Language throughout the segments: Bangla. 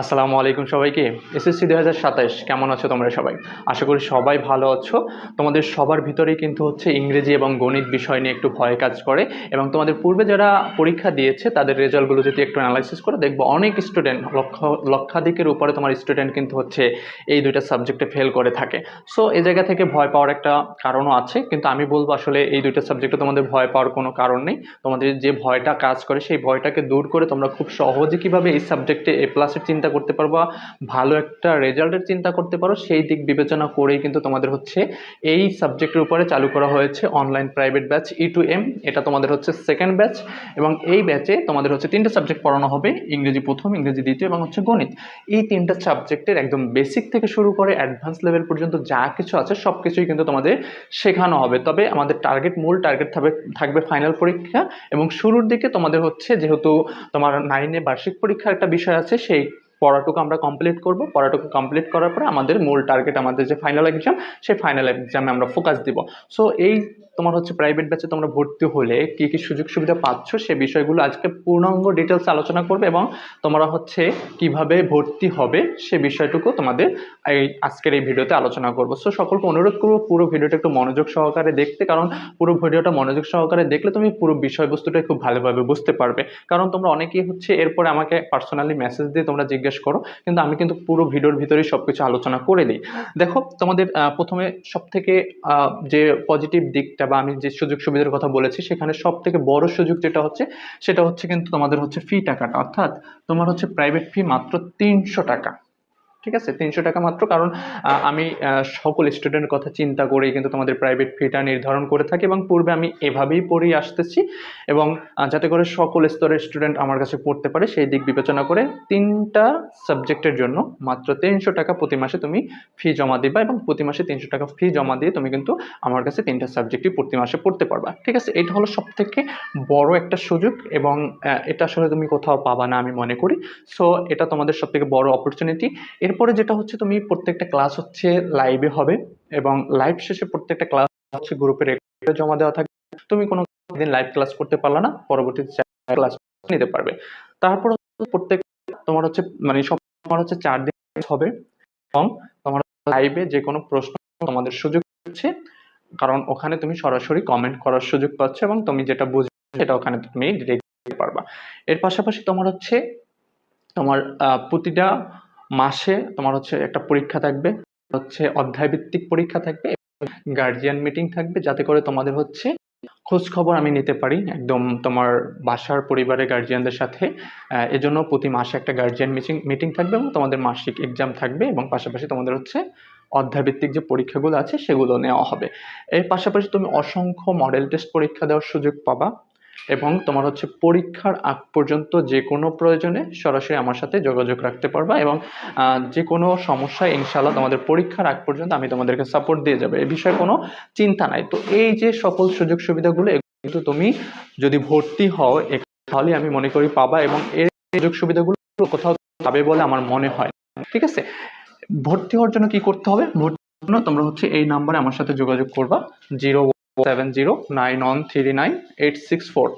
আসসালামু আলাইকুম সবাইকে। এসএসসি দু হাজার সাতাইশ, কেমন আছো তোমরা সবাই? আশা করি সবাই ভালো আছো। তোমাদের সবার ভিতরেই কিন্তু হচ্ছে ইংরেজি এবং গণিত বিষয় নিয়ে একটু ভয় কাজ করে এবং তোমাদের পূর্বে যারা পরীক্ষা দিয়েছে, তাদের রেজাল্টগুলো যদি একটু অ্যানালাইসিস করে, দেখব অনেক স্টুডেন্ট লক্ষ, লক্ষাধিকের উপরে তোমার স্টুডেন্ট কিন্তু হচ্ছে এই দুইটা সাবজেক্টে ফেল করে থাকে। সো এই জায়গা থেকে ভয় পাওয়ার একটা কারণও আছে, কিন্তু আমি বলব আসলে এই দুইটা সাবজেক্টে তোমাদের ভয় পাওয়ার কোনো কারণ নেই। তোমাদের যে ভয়টা কাজ করে, সেই ভয়টাকে দূর করে তোমরা খুব সহজে কীভাবে এই সাবজেক্টে এ প্লাসের চিন্তা করতে পারো বা ভালো একটা রেজাল্টের চিন্তা করতে পারো, সেই দিক বিবেচনা করেই কিন্তু তোমাদের হচ্ছে এই সাবজেক্টের উপরে চালু করা হয়েছে online private batch E two M এটা তোমাদের হচ্ছে সেকেন্ড ব্যাচ এবং এই ব্যাচে তোমাদের হচ্ছে তিনটে সাবজেক্ট পড়ানো হবে, ইংরেজি প্রথম, ইংরেজি দ্বিতীয় এবং হচ্ছে গণিত। এই তিনটা সাবজেক্টের একদম বেসিক থেকে শুরু করে অ্যাডভান্স লেভেল পর্যন্ত যা কিছু আছে সব কিছুই কিন্তু তোমাদের শেখানো হবে। তবে আমাদের টার্গেট মূল টার্গেট থাকবে থাকবে ফাইনাল পরীক্ষা এবং শুরুর দিকে তোমাদের হচ্ছে যেহেতু তোমার নাইনে বার্ষিক পরীক্ষার একটা বিষয় আছে, সেই পড়াটুকু আমরা কমপ্লিট করব। পড়াটুকু কমপ্লিট করার পরে আমাদের মূল টার্গেট আমাদের যে ফাইনাল এক্সাম সেই ফাইনাল এক্সামে আমরা ফোকাস দিব। সো এই তোমার হচ্ছে প্রাইভেট ব্যাচে তোমরা ভর্তি হলে কী কী সুযোগ সুবিধা পাচ্ছ সে বিষয়গুলো আজকে পূর্ণাঙ্গ ডিটেলস আলোচনা করবে এবং তোমরা হচ্ছে কীভাবে ভর্তি হবে সে বিষয়টুকু তোমাদের এই আজকের এই ভিডিওতে আলোচনা করব। সো সকলকে অনুরোধ করব পুরো ভিডিওটা একটু মনোযোগ সহকারে দেখতে, কারণ পুরো ভিডিওটা মনোযোগ সহকারে দেখলে তুমি পুরো বিষয়বস্তুটা খুব ভালোভাবে বুঝতে পারবে। কারণ তোমরা অনেকেই হচ্ছে এরপরে আমাকে পার্সোনালি মেসেজ দিয়ে তোমরা জিজ্ঞেস করো, কিন্তু আমি কিন্তু পুরো ভিডিওর ভিতরেই সব কিছু আলোচনা করে দিই। দেখো, তোমাদের প্রথমে সব থেকে যে পজিটিভ দিকটা বা আমি যে সুযোগ সুবিধার কথা বলেছি, সেখানে সব থেকে বড় সুযোগ যেটা হচ্ছে, সেটা হচ্ছে কিন্তু তোমাদের হচ্ছে ফি টাকাটা। অর্থাৎ তোমার হচ্ছে প্রাইভেট ফি মাত্র তিনশো টাকা। ঠিক আছে? তিনশো টাকা মাত্র। কারণ আমি সকল স্টুডেন্টের কথা চিন্তা করেই কিন্তু তোমাদের প্রাইভেট ফিটা নির্ধারণ করে থাকি এবং পূর্বে আমি এভাবেই পড়েই আসতেছি এবং যাতে করে সকল স্তরের স্টুডেন্ট আমার কাছে পড়তে পারে সেই দিক বিবেচনা করে তিনটা সাবজেক্টের জন্য মাত্র তিনশো টাকা প্রতি মাসে তুমি ফি জমা দিবা এবং প্রতি মাসে তিনশো টাকা ফি জমা দিয়ে তুমি কিন্তু আমার কাছে তিনটা সাবজেক্টই প্রতি মাসে পড়তে পারবা। ঠিক আছে? এটা হলো সব থেকে বড় একটা সুযোগ এবং এটা আসলে তুমি কোথাও পাবা না আমি মনে করি। সো এটা তোমাদের সব থেকে বড় অপরচুনিটি এরপরে যেটা হচ্ছে, তুমি প্রত্যেকটা ক্লাস হচ্ছে লাইভে হবে এবং লাইভ শেষে প্রত্যেকটা ক্লাস হচ্ছে গ্রুপে রেকর্ডে জমা দেওয়া থাকবে। তুমি কোনো দিন লাইভ ক্লাস করতে পারলে না, পরবর্তীতে ক্লাস নিতে পারবে। তারপর প্রত্যেক, তোমার হচ্ছে মানে সব তোমার হচ্ছে চার দিন হবে এবং তোমার লাইভে যে কোনো প্রশ্ন তোমাদের সুযোগ হচ্ছে, কারণ ওখানে তুমি সরাসরি কমেন্ট করার সুযোগ পাচ্ছ এবং তুমি যেটা বুঝবে সেটা ওখানে তুমি ডিরেক্ট পারবা। এর পাশাপাশি তোমার হচ্ছে, তোমার প্রতিটা মাসে তোমার হচ্ছে একটা পরীক্ষা থাকবে, হচ্ছে অধ্যায়ভিত্তিক পরীক্ষা থাকবে গার্জিয়ান মিটিং থাকবে, যাতে করে তোমাদের হচ্ছে খোঁজ খবর আমি নিতে পারি একদম তোমার বাসার পরিবারের গার্জিয়ানদের সাথে। এজন্য প্রতি মাসে একটা গার্জিয়ান মিটিং মিটিং থাকবে এবং তোমাদের মাসিক এক্সাম থাকবে এবং পাশাপাশি তোমাদের হচ্ছে অধ্যায়ভিত্তিক যে পরীক্ষাগুলো আছে সেগুলো নেওয়া হবে। এর পাশাপাশি তুমি অসংখ্য মডেল টেস্ট পরীক্ষা দেওয়ার সুযোগ পাবা। এবং তোমার হচ্ছে পরীক্ষার আগ পর্যন্ত যে কোনো প্রয়োজনে সরাসরি আমার সাথে যোগাযোগ রাখতে পারবা এবং যে কোনো সমস্যায় ইনশাল্লাহ তোমাদের পরীক্ষার আগ পর্যন্ত আমি তোমাদেরকে সাপোর্ট দিয়ে যাবে। এ বিষয়ে কোনো চিন্তা নাই। তো এই যে সকল সুযোগ সুবিধাগুলো কিন্তু তুমি যদি ভর্তি হও তাহলে আমি মনে করি পাবা এবং এই সুযোগ সুবিধাগুলো কোথাও পাবে বলে আমার মনে হয়। ঠিক আছে? ভর্তি হওয়ার জন্য কি করতে হবে? ভর্তি তোমরা হচ্ছে এই নাম্বারে আমার সাথে যোগাযোগ করবা। Zero seven zero nine one three nine eight six four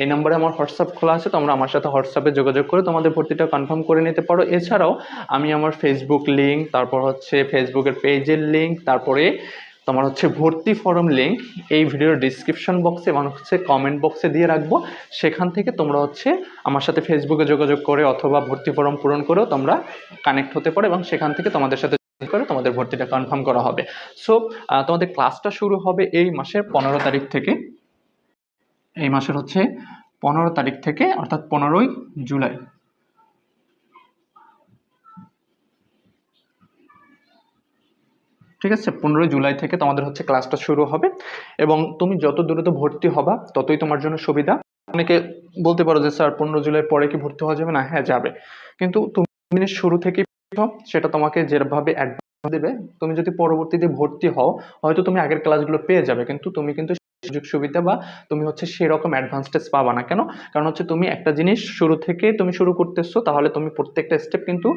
এই নাম্বারে আমার হোয়াটসঅ্যাপ খোলা আছে, তোমরা আমার সাথে হোয়াটসঅ্যাপে যোগাযোগ করে তোমাদের ভর্তিটা কনফার্ম করে নিতে পারো। এছাড়াও আমি আমার ফেসবুক লিঙ্ক তারপর হচ্ছে ফেসবুকের পেজের লিঙ্ক তারপরে তোমার হচ্ছে ভর্তি ফর্ম লিঙ্ক এই ভিডিওর ডিসক্রিপশন বক্সে এবং হচ্ছে কমেন্ট বক্সে দিয়ে রাখব। সেখান থেকে তোমরা হচ্ছে আমার সাথে ফেসবুকে যোগাযোগ করে অথবা ভর্তি ফর্ম পূরণ করেও তোমরা কানেক্ট হতে পারো এবং সেখান থেকে তোমাদের সাথে করে তোমাদের ভর্তিটা কনফার্ম করা হবে। সো তোমাদের ক্লাসটা শুরু হবে এই মাসের পনেরো তারিখ থেকে। এই মাসের হচ্ছে পনেরো তারিখ থেকে অর্থাৎ পনেরোই জুলাই। ঠিক আছে? পনেরোই জুলাই থেকে তোমাদের হচ্ছে ক্লাসটা শুরু হবে এবং তুমি যত দ্রুত ভর্তি হবা ততই তোমার জন্য সুবিধা। অনেকে বলতে পারো যে স্যার পনেরো জুলাই পরে কি ভর্তি হওয়া যাবে? না হ্যাঁ যাবে। কিন্তু তুমি শুরু হও, সেটা তোমাকে যেভাবে অ্যাডভান্স দেবে, তুমি যদি পরবর্তীতে ভর্তি হও, হয়তো তুমি আগের ক্লাসগুলো পেয়ে যাবে, কিন্তু তুমি কিন্তু সুযোগ সুবিধা বা তুমি হচ্ছে সেরকম অ্যাডভান্সটেজ পাবা না। কেন? কারণ হচ্ছে তুমি একটা জিনিস শুরু থেকে তুমি শুরু করতেছো, তাহলে তুমি প্রত্যেকটা স্টেপ কিন্তু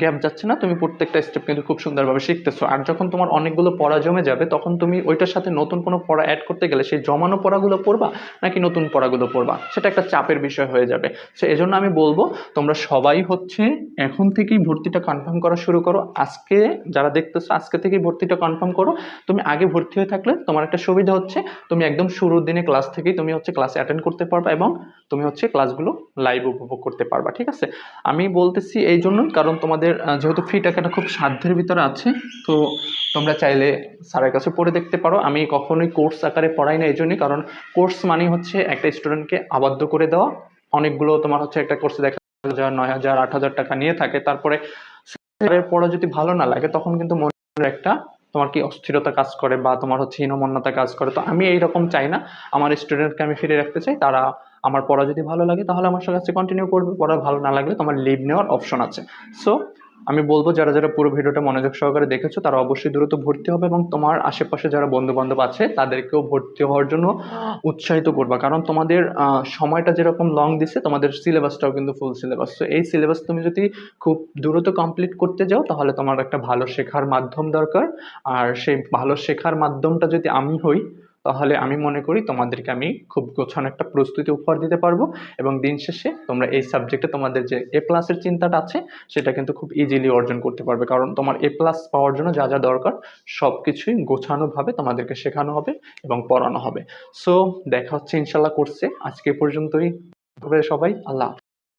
গ্যাপ যাচ্ছে না, তুমি প্রত্যেকটা স্টেপ কিন্তু খুব সুন্দরভাবে শিখতেছো। আর যখন তোমার অনেকগুলো পড়া জমে যাবে, তখন তুমি ওইটার সাথে নতুন কোনো পড়া অ্যাড করতে গেলে সেই জমানো পড়াগুলো পড়বা, নাকি নতুন পড়াগুলো পড়বা? সেটা একটা চাপের বিষয় হয়ে যাবে। সো এই জন্য আমি বলব, তোমরা সবাই হচ্ছে এখন থেকেই ভর্তিটা কনফার্ম করা শুরু করো। আজকে যারা দেখতেছো, আজকে থেকেই ভর্তিটা কনফার্ম করো। তুমি আগে ভর্তি হয়ে থাকলে তোমার একটা সুবিধা হচ্ছে, তুমি একদম শুরুর দিনে ক্লাস থেকেই তুমি হচ্ছে ক্লাসে অ্যাটেন্ড করতে পারবা এবং তুমি হচ্ছে ক্লাসগুলো লাইভ উপভোগ করতে পারবা, ঠিক আছে? আমি বলতেছি এই জন্যই, কারণ তোমাদের যেহেতু ফি টাকাটা খুব সাধ্যের ভিতরে আছে, তো তোমরা চাইলে স্যারের কাছে পড়ে দেখতে পারো। আমি কখনোই কোর্স আকারে পড়াই না, এই জন্যই, কারণ কোর্স মানে হচ্ছে একটা স্টুডেন্টকে আবদ্ধ করে দেওয়া। অনেকগুলো তোমার হচ্ছে একটা কোর্সে দেখা হাজার, নয় হাজার, আট হাজার টাকা নিয়ে থাকে। তারপরে পড়া যদি ভালো না লাগে, তখন কিন্তু মনের একটা তোমার কি অস্থিরতা কাজ করে বা তোমার হচ্ছে হীনমন্যতা কাজ করে? তো আমি এইরকম চাই না। আমার স্টুডেন্টকে আমি ফিরে রাখতে চাই। তারা আমার পড়া যদি ভালো লাগে, তাহলে আমার কাছে কন্টিনিউ করবে। পড়া ভালো না লাগলে তোমার লিভ নেওয়ার অপশন আছে। সো আমি বলব, যারা যারা পুরো ভিডিওটা মনোযোগ সহকারে দেখেছ, তারা অবশ্যই দ্রুত ভর্তি হবে এবং তোমার আশেপাশে যারা বন্ধু বান্ধব আছে, তাদেরকেও ভর্তি হওয়ার জন্য উৎসাহিত করবা। কারণ তোমাদের সময়টা যেরকম লং দিছে তোমাদের সিলেবাসটাও কিন্তু ফুল সিলেবাস তো এই সিলেবাস তুমি যদি খুব দ্রুত কমপ্লিট করতে যাও, তাহলে তোমার একটা ভালো শেখার মাধ্যম দরকার। আর সেই ভালো শেখার মাধ্যমটা যদি আমি হই তাহলে আমি মনে করি তোমাদেরকে আমি খুব গোছানো একটা প্রস্তুতি উপহার দিতে পারব এবং দিন শেষে তোমরা এই সাবজেক্টে তোমাদের যে এ প্লাসের চিন্তাটা আছে, সেটা কিন্তু খুব ইজিলি অর্জন করতে পারবে। কারণ তোমার এ প্লাস পাওয়ার জন্য যা যা দরকার সব কিছুই গোছানোভাবে তোমাদেরকে শেখানো হবে এবং পড়ানো হবে। সো দেখা হচ্ছে ইনশাল্লাহ করছে আজকে পর্যন্তই। সবাই। আল্লাহ।